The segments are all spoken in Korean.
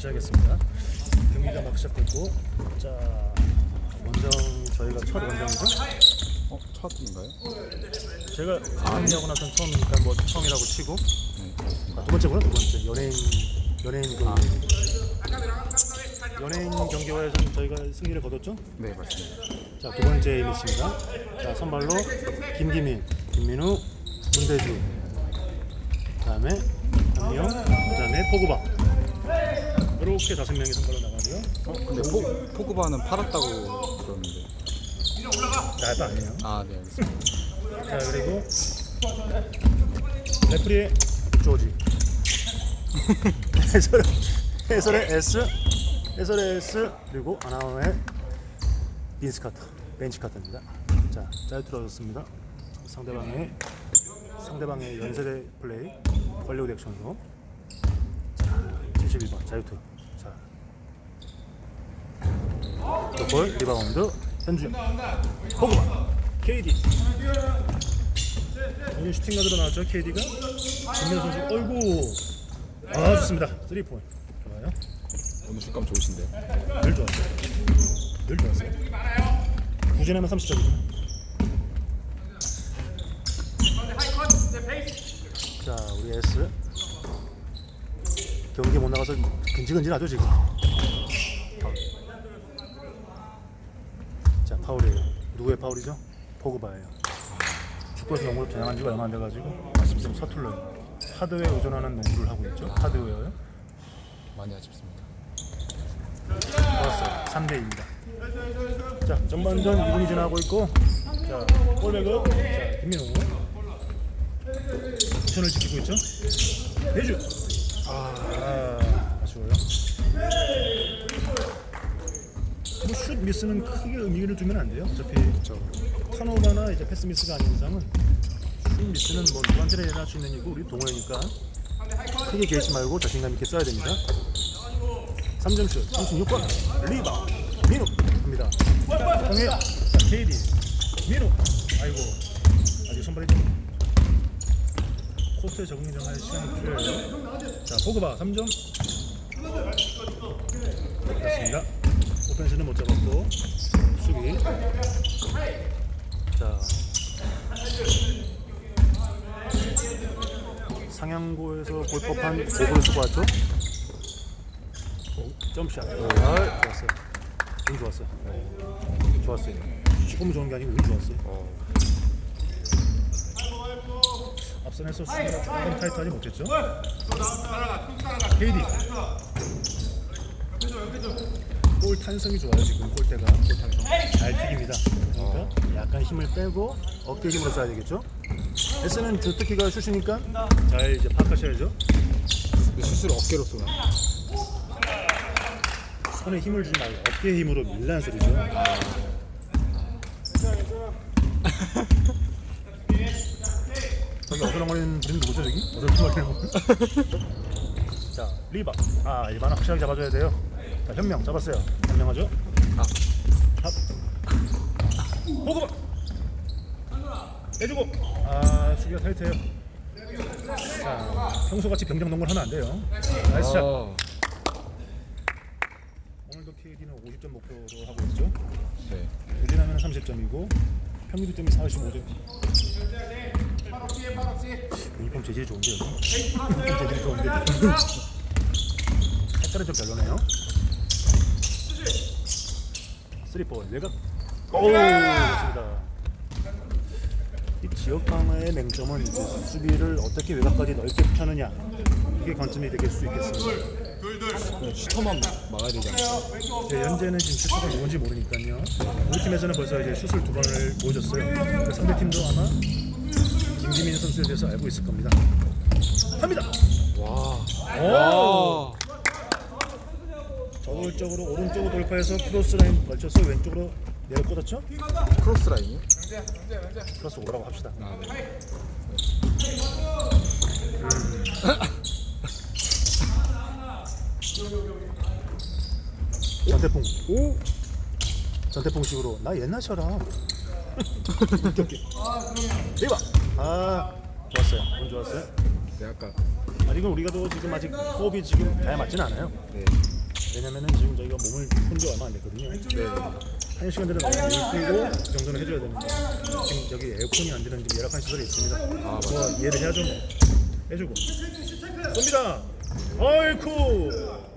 다시 하겠습니다. 경기가 막 시작됐고, 자 원정 저희가 첫 원정이죠. 어? 첫인가요? 제가 강의하고 나선 처음이니까 뭐 처음이라고 치고. 아, 두 번째구나 두 번째 연예인 연예인 그 연예인 경기화에서 저희가 승리를 거뒀죠. 네, 맞습니다. 자 두 번째 이미지입니다. 자 선발로 김기민, 김민우, 문대주, 그다음에 한명, 그다음에 포그바 이렇게 다섯 명이 선발로 나가고요. 어? 근데 포, 포그바는 팔았다고 들었는데. 나도 아니에요. 아, 네, 알겠습니다. 자 그리고 레프리의 조지 해설 해설의 S 해설의 S 그리고 아나운의 빈스 카터 벤치 카터입니다. 자, 잘 들어졌습니다. 상대방의 상대방의 연세대 플레이 걸리우드 액션으로 자, 71번 자유투 자, 또볼 리바운드 현준 포그바 KD 오늘 슈팅 가드로 나왔죠 KD가? 김민호 선수. 어이구. 아 좋습니다. 3포인트. 좋아요. 오늘 슛감 좋으신데. 늘 좋았어요. 늘 좋았어요. 구진하면 30점이죠 자 우리 S. 경기 못 나가서 근질근질하죠 지금 파울. 자 파울이에요. 누구의 파울이죠? 포그바예요. 축구에서 농구를 전향한 지가 얼마 안 돼가지고 아쉽지만 서툴러요. 하드웨어 의존하는 농구를 하고 있죠? 하드웨어요? 많이 아쉽습니다. 좋았어요. 3대 2입니다. 자 전반전 2분이 지나고 있고 자 볼백업. 자 김민호. 포션을 지키고 있죠? 대주 아, 아 아쉬워요. 뭐 슛 미스는 크게 의미를 두면 안 돼요. 어차피. 턴오버나 이제 패스 미스가 아닌 이상은 슛 미스는 뭐 누구한테나 할수 있는 일이고 우리 동호회니까 크게 개의치 말고 자신감 있게 써야 됩니다. 3점슛 36번 리바 민우 정혜야 자 KD 민우. 아이고 아직 선발이죠 코스에 적응이 좀 할 시간이 필요해요. 자 포그바 3점. 됐습니다 오펜스는 못 잡았고 수비. 자. 상향고에서 볼 법한 고구를 쓰고 왔죠? 오, 점샷. 아, 좋았어요. 운 좋았어요. 좋았어요. 조금 좋은 게 아니고 운 좋았어요. 어, 앞선에서 수비가 조금 타이트하지 못했죠? KD 골 탄성이 좋아요 지금 골대가. 골 탄성. 잘 튀깁니다. 그러니까 약간 힘을 빼고 어깨 힘으로 써야 되겠죠? S는 주특기가 슛이니까 잘 이제 파악하셔야죠. 근데 슛을 어깨로 쏘나? 손에 힘을 주지 말고 어깨 힘으로 밀라는 소리죠. 저기 어슬렁거리는 분이 누구죠 저기? 어슬렁거리는 분? 자 리바. 아 리바는 확실하게 잡아줘야 돼요 자 현명 잡았어요. 현명하죠? 아. 합 호그바 빼주고! 아 수비가 타이트해요. 자 평소같이 병장 농구를 하면 안 돼요. 나이스 샷. 아, 오늘도 KD는 50점 목표로 하고 있죠? 네. 유진하면 30점이고 평균 득점이 45점. 유니폼 재질이 좋은데요? 유니폼 재질이 좋은데. 색깔은 좀 별로네요 3포 외곽 오 좋습니다 이 지역 강화의 맹점은 이제 수비를 어떻게 외곽까지 넓게 펴느냐 이게 관점이 되겠 수 있겠습니다 그냥 슈터만 막- 막아야 되지 않을까? 네, 현재는 지금 슈터가 누군지 모르니까요. 우리 팀에서는 벌써 이제 슛을 두 번을 보여줬어요. 상대 팀도 아마 김지민 선수에 대해서 알고 있을 겁니다. 합니다. 와. 오! 와. 저돌적으로 오른쪽으로 돌파해서 크로스 라인 걸쳐서 왼쪽으로 내려 꽂았죠? 크로스 라인이요? 크로스 오라고 합시다. 아, 네. 전태풍, 오! 전태풍식으로 나 옛날처럼 웃겼게. 리바. 아, 좋았어요. 운 좋았어요. 네 아까 아직은 우리가 또 지금 아직 호흡이 지금 잘 맞진 않아요. 네. 왜냐면은 지금 저희가 몸을 푼지 얼마 안 됐거든요. 네. 한 시간 전에 밀고 이 정도는 해줘야 되는데 지금 저기 에어컨이 안 되는 좀 열악한 시설이 있습니다. 아, 뭐 이해를 해야죠 뭐. 해주고 쏩니다. 아이쿠.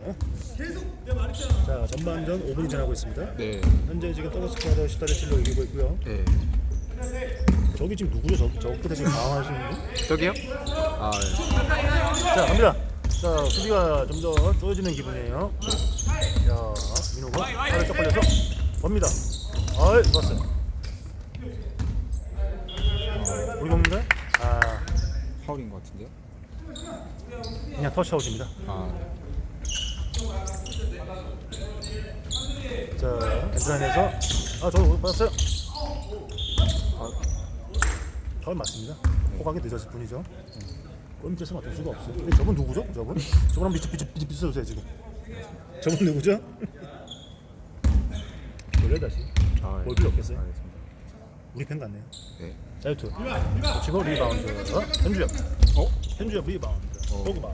어? 자 전반전 5분이 지나고 있습니다. 네. 현재 지금 더블 스쿼드 10대 7로 이기고 있고요. 네. 저기 지금 누구죠? 저, 저 끝에 지금 당황하시는 분? 저기요? 아 네. 자 갑니다. 자 수비가 좀더 쪼여지는 기분이에요. 자 민호가 팔을 쪽 걸려서 봅니다. 아이 좋았어요. 어, 우리 공인가요? 아 파울인 것 같은데요? 그냥 터치아웃입니다. 아 네. 자 엔드라인에서 아저 받았어요. 아, 파울 맞습니다. 호각이 늦었을 뿐이죠. 골 밑에서 맡을 수가 없어요. 근데 저분 누구죠? 저분? 저분랑 비슷 비슷 비슷 비슷해요 지금. 저분 누구죠? 돌려 다시. 아, 뭘 필요 없겠어요? 알겠습니다. 우리 편 같네요. 네. 자유투. 치고 리바운드. 현주엽. 어? 현주엽 리바운드. 어. 포그바.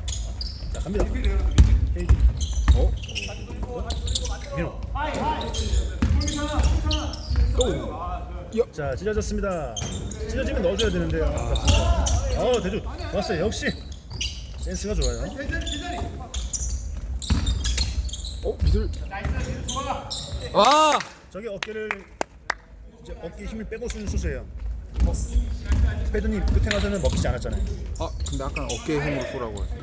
자 갑니다. KD. 어? 민호. 또. 자 찢어졌습니다. 찢어지면 넣어줘야 되는데요. 아깝습니다. 어 대주 왔어요. 역시 센스가 좋아요. 어? 미들. 와! 저기 어깨를 이제 어깨 힘을 빼고 쓰는 수수예요. 패드님 끝에 가서는 먹히지 않았잖아요. 아 근데 아까 어깨 힘으로 쏘라고 했어요.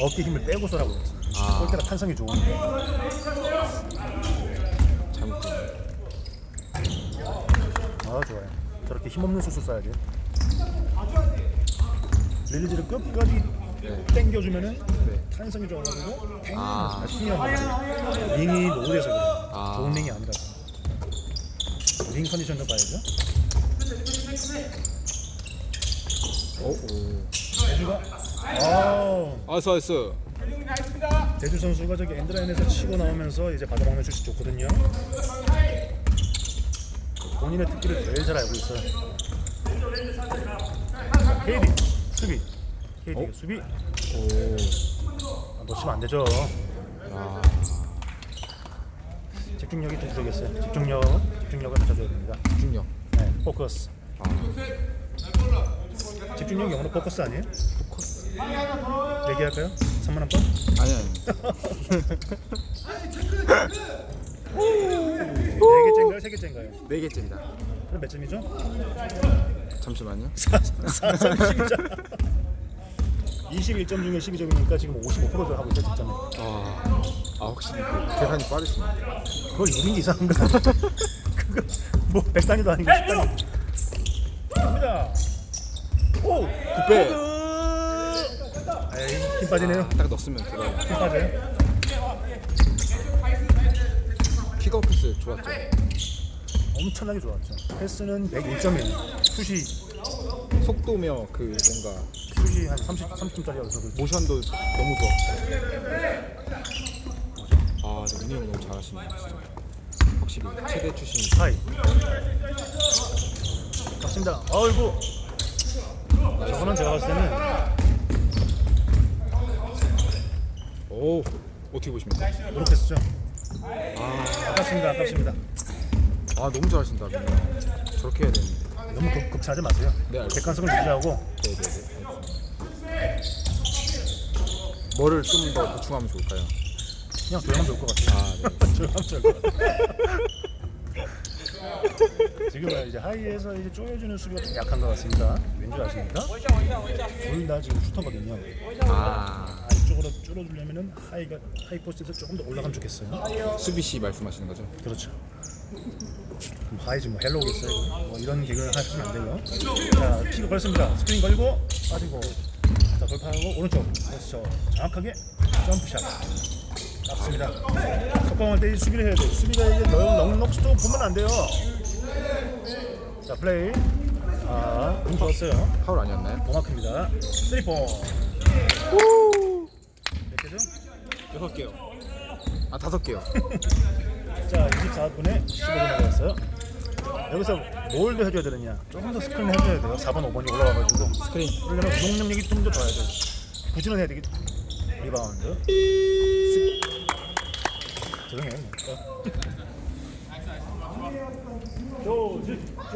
어깨 힘을 빼고 쏘라고 그랬어요. 아. 골대가 탄성이 좋은데. 잘못 들었네. 아 좋아요. 저렇게 힘없는 수술 쏴야 돼요. 릴리즈를 끝까지 네. 당겨주면은 네. 탄성이 좋아가지고 아. 아, 튕겨. 링이 노후돼서 그래요. 아. 좋은 링이 아니라서. 링 컨디션도 봐야죠. 어? 오. 대주가 아아 서했어. 대주 선수가 저기 엔드라인에서 치고 나오면서 이제 받아먹는 슛이 좋거든요. 본인의 특기를 제일 잘 알고 있어요. 자, KD 수비. KD 어? 수비. 오. 아, 놓치면 안 되죠. 아. 집중력이 좀 부족했어요. 집중력, 집중력을 갖춰줘야 됩니다. 중력. 네, 포커스. 아. 집중력 영어로 포커스 아니에요? 포커스. 얘기할까요? 3만 원 번? 아니 아니. 네 개째인가요? 세 개째인가요? 네 개째입니다. 그럼 몇 점이죠? 잠시만요. 12점. 21점 중에 12점이니까 지금 55% 하고 있어요, 득점에. 아. 아 혹시 계산이 빠르시네요. 그걸 6인기 이상한가? 그거 뭐 100단위도 아니고 10단위. 갑니다. 오! 굿배. 에이, 힘 빠지네요. 딱 넣었으면 들어가요. 힘 빠져요. 킥업 패스 좋았죠. 엄청나게 좋았죠. 패스는 101점이에요. 슛이, 속도며 그 뭔가 슛이 한 30, 30점짜리여서 그 모션도 너무 좋았고. 형 너무 잘하시네요. 진짜. 확실히 최대 출신. 하이. 맞습니다. 아이고. 저거는 제가 봤을 때는 오, 어떻게 보십니까? 무릎 패스죠. 아, 아깝습니다. 아깝습니다. 아 너무 잘하신다. 형. 저렇게 해야 되는데. 너무 급, 급차하지 마세요. 네, 알겠습니다. 객관성을 유지하고 네, 네, 네. 뭐를 좀 더 보충하면 좋을까요? 그냥 조용하면 좋을 것 같아요. 아, 네. 조용하면 좋을 것 같아요. 지금 이제 하이에서 이제 쪼여주는 수비가 좀 약한 것 같습니다. 왠지 아십니까? 둘 다 지금 슈터거든요. 아, 안쪽으로 줄어들려면은 하이가 하이 포스트에서 조금 더 올라가면 좋겠어요. 수비 씨 말씀하시는 거죠? 그렇죠. 그럼 하이 지금 뭐 헬로 오겠어요? 뭐 이런 개그를 하시면 안 되고요. 자, 킥을 걸습니다. 스크린 걸고 빠지고 자 돌파하고 오른쪽 그렇죠. 정확하게 점프샷. 깝습니다. 속공할 때 수비를 해야 돼요. 수비가 이제 넉넉 스톱 보면 안 돼요. 자 플레이. 아, 운 좋았어요. 파울 아니었나요? 정확합니다. 쓰리포. 몇 개죠? 여섯 개요. 아 다섯 개요. 자, 24분에 15분 남았어요. 여기서 뭘 더 해줘야 되느냐? 조금 더 스크린 해줘야 돼요. 4번, 5번이 올라와가지고. 스크린. 그러려면 운동 능력이 좀 더 더야 돼요. 부지런해야 되겠 리바운드 조용해 조지